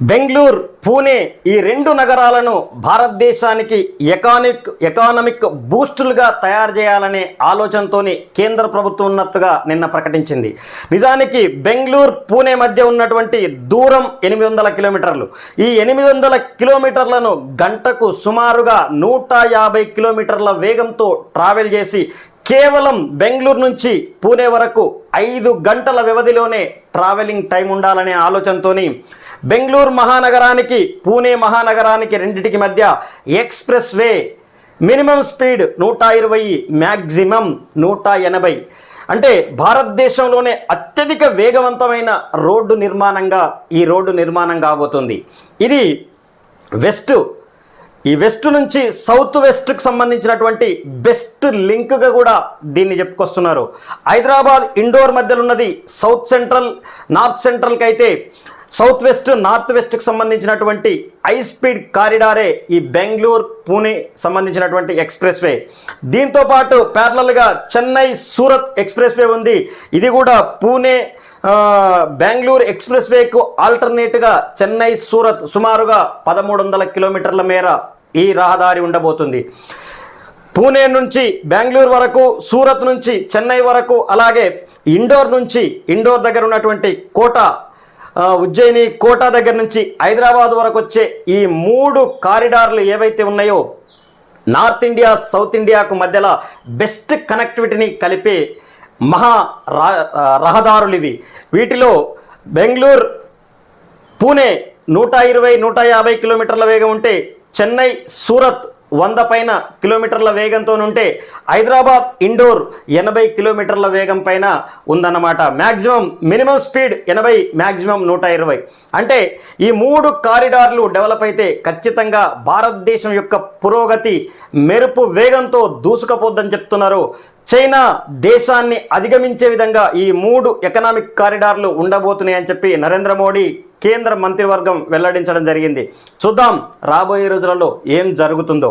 బెంగళూరు పూణే ఈ రెండు నగరాలను భారతదేశానికి ఎకానిక్ ఎకానమిక్ బూస్టులుగా తయారు చేయాలనే ఆలోచనతోని కేంద్ర ప్రభుత్వం ఉన్నట్టుగా నిన్న ప్రకటించింది. నిజానికి బెంగళూరు పూణే మధ్య ఉన్నటువంటి దూరం ఎనిమిది వందల కిలోమీటర్లు. ఈ ఎనిమిది వందల కిలోమీటర్లను గంటకు సుమారుగా నూట యాభై కిలోమీటర్ల వేగంతో ట్రావెల్ చేసి కేవలం బెంగళూరు నుంచి పూణే వరకు ఐదు గంటల వ్యవధిలోనే ట్రావెలింగ్ టైం ఉండాలనే ఆలోచనతోని బెంగళూరు మహానగరానికి పూణే మహానగరానికి రెండింటికి మధ్య ఎక్స్ప్రెస్ వే మినిమం స్పీడ్ నూట ఇరవై మ్యాక్సిమం నూట ఎనభై. అంటే భారతదేశంలోనే అత్యధిక వేగవంతమైన రోడ్డు నిర్మాణంగా ఈ రోడ్డు నిర్మాణం కాబోతుంది. ఇది వెస్ట్ ఈ వెస్ట్ నుంచి సౌత్ వెస్ట్కి సంబంధించినటువంటి బెస్ట్ లింక్గా కూడా దీన్ని చెప్పుకొస్తున్నారు. హైదరాబాద్ ఇండోర్ మధ్యలో ఉన్నది సౌత్ సెంట్రల్ నార్త్ సెంట్రల్కి అయితే సౌత్ వెస్ట్ నార్త్ వెస్ట్కి సంబంధించినటువంటి హై స్పీడ్ కారిడారే ఈ బెంగళూరు పూణే సంబంధించినటువంటి ఎక్స్ప్రెస్ వే దీంతో పాటు ప్యారలల్గా చెన్నై సూరత్ ఎక్స్ప్రెస్ వే ఉంది. ఇది కూడా పూణే బెంగళూరు ఎక్స్ప్రెస్ వేకు ఆల్టర్నేట్గా చెన్నై సూరత్ సుమారుగా పదమూడు వందల కిలోమీటర్ల మేర ఈ రహదారి ఉండబోతుంది. పూణే నుంచి బెంగళూరు వరకు సూరత్ నుంచి చెన్నై వరకు అలాగే ఇండోర్ నుంచి ఇండోర్ దగ్గర ఉన్నటువంటి కోట ఉజ్జయిని కోట దగ్గర నుంచి హైదరాబాద్ వరకు వచ్చే ఈ మూడు కారిడార్లు ఏవైతే ఉన్నాయో నార్త్ ఇండియా సౌత్ ఇండియాకు మధ్యలో బెస్ట్ కనెక్టివిటీని కలిపే మహా రహదారులు ఇవి. వీటిలో బెంగళూరు పూణే నూట ఇరవై నూట యాభై కిలోమీటర్ల వేగం ఉంటే చెన్నై సూరత్ వంద పైన కిలోమీటర్ల వేగంతో ఉంటే హైదరాబాద్ ఇండోర్ ఎనభై కిలోమీటర్ల వేగం పైన ఉందన్నమాట. మ్యాక్సిమం మినిమం స్పీడ్ ఎనభై మ్యాక్సిమం నూట ఇరవై. అంటే ఈ మూడు కారిడార్లు డెవలప్ అయితే ఖచ్చితంగా భారతదేశం యొక్క పురోగతి మెరుపు వేగంతో దూసుకుపోద్దని చెప్తున్నారు చైనా దేశాన్ని అధిగమించే విధంగా ఈ మూడు ఎకనామిక్ కారిడార్లు ఉండబోతున్నాయని చెప్పి నరేంద్ర మోడీ కేంద్ర మంత్రివర్గం వెల్లడించడం జరిగింది. చూద్దాం రాబోయే రోజులలో ఏం జరుగుతుందో.